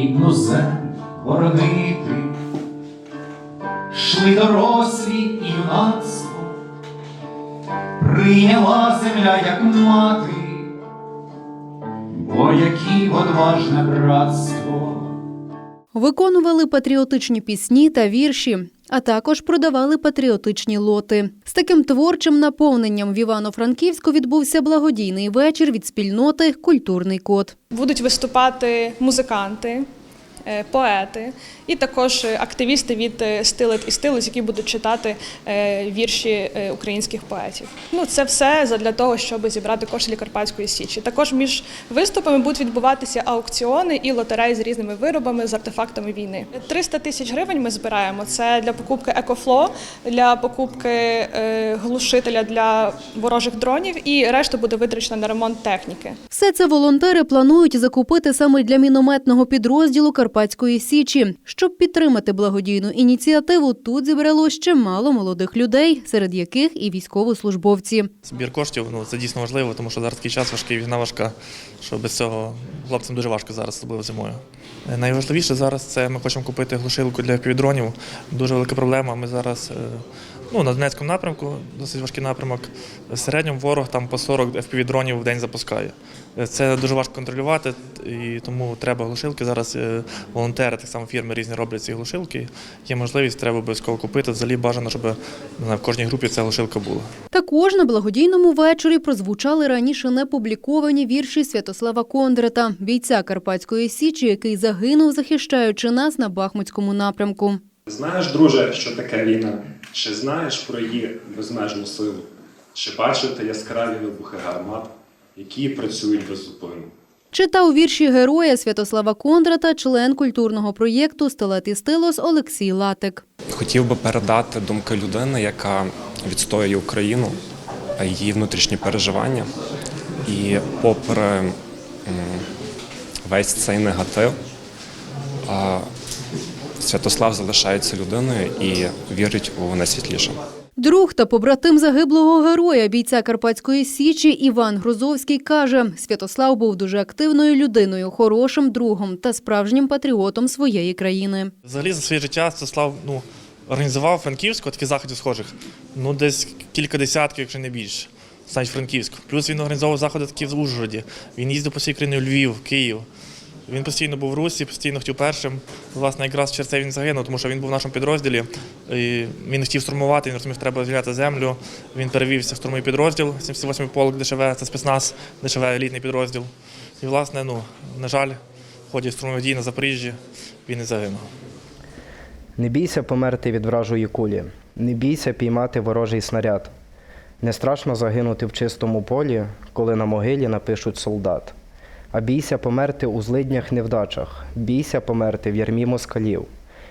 рідну землю боронити, шли дорослі і юнацтво, прийняла земля, як мати, бо які одважне братство. Виконували патріотичні пісні та вірші, а також продавали патріотичні лоти. З таким творчим наповненням в Івано-Франківську відбувся благодійний вечір від спільноти Культурний код. Будуть виступати музиканти, поети і також е, активісти від е, стилет і стилиць, які будуть читати е, вірші е, українських поетів. Ну це все для того, щоб зібрати кошти Карпатської січі. Також між виступами будуть відбуватися аукціони і лотереї з різними виробами з артефактами війни. 300 тисяч гривень ми збираємо. Це для покупки екофло, для покупки е, глушителя для ворожих дронів, і решта буде витрачена на ремонт техніки. Все це волонтери планують закупити саме для мінометного підрозділу Карпатської Січі. Щоб підтримати благодійну ініціативу, тут зібралось чимало молодих людей, серед яких і військовослужбовці. Збір коштів ну це дійсно важливо, тому що зараз такий час важкий, війна важка, що без цього хлопцям дуже важко зараз, особливо зимою. Е, Найважливіше зараз це ми хочемо купити глушилку для півдронів. Дуже велика проблема. Ми зараз е, ну, на Донецькому напрямку, досить важкий напрямок. В середньому ворог там по 40 FPV-дронів в день запускає. Е, Це дуже важко контролювати, і тому треба глушилки. Зараз е, волонтери, так само фірми різні роблять ці глушилки. Є можливість, треба обов'язково купити. Взагалі бажано, щоб знаю, в кожній групі ця глушилка була. Також на благодійному вечорі прозвучали раніше не публіковані вірші Святослава Кондрата, бійця Карпатської Січі, який загинув, захищаючи нас на Бахмутському напрямку. Знаєш, друже, що таке війна? Чи знаєш про її безмежну силу? Чи бачив ти яскраві вибухи гармат, які працюють без зупину? Читав вірші героя Святослава Кондрата, член культурного проєкту «Стилет і стилос» Олексій Латик. Хотів би передати думки людини, яка відстоює Україну, її внутрішні переживання. І попри весь цей негатив, Святослав залишається людиною і вірить у найсвітліше. Друг та побратим загиблого героя, бійця Карпатської Січі Іван Грузовський каже, Святослав був дуже активною людиною, хорошим другом та справжнім патріотом своєї країни. Взагалі за своє життя Стаслав ну, організував Франківську такі заходи схожих. Ну, десь кілька десятків, якщо не більше. Навіть Франківську. Плюс він організовував заходи такі в Ужгороді. Він їздив по всій країні у Львів, Київ. Він постійно був в Русі, постійно хотів першим. Власне, якраз через це він загинув, тому що він був в нашому підрозділі. І він хотів штурмувати, він розумів, що треба звільняти землю. Він перевівся в штурмовий підрозділ, 78-й полк ДШВ, це спецназ, ДШВ елітний підрозділ. І, власне, ну, на жаль, в ході штурмових дій на Запоріжжі він і загинув. Не бійся померти від вражої кулі, не бійся піймати ворожий снаряд. Не страшно загинути в чистому полі, коли на могилі напишуть солдат. А бійся померти у злиднях невдачах, бійся померти в ярмі москалів.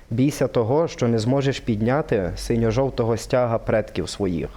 Бійся того, що не зможеш підняти синьо-жовтого стяга предків своїх.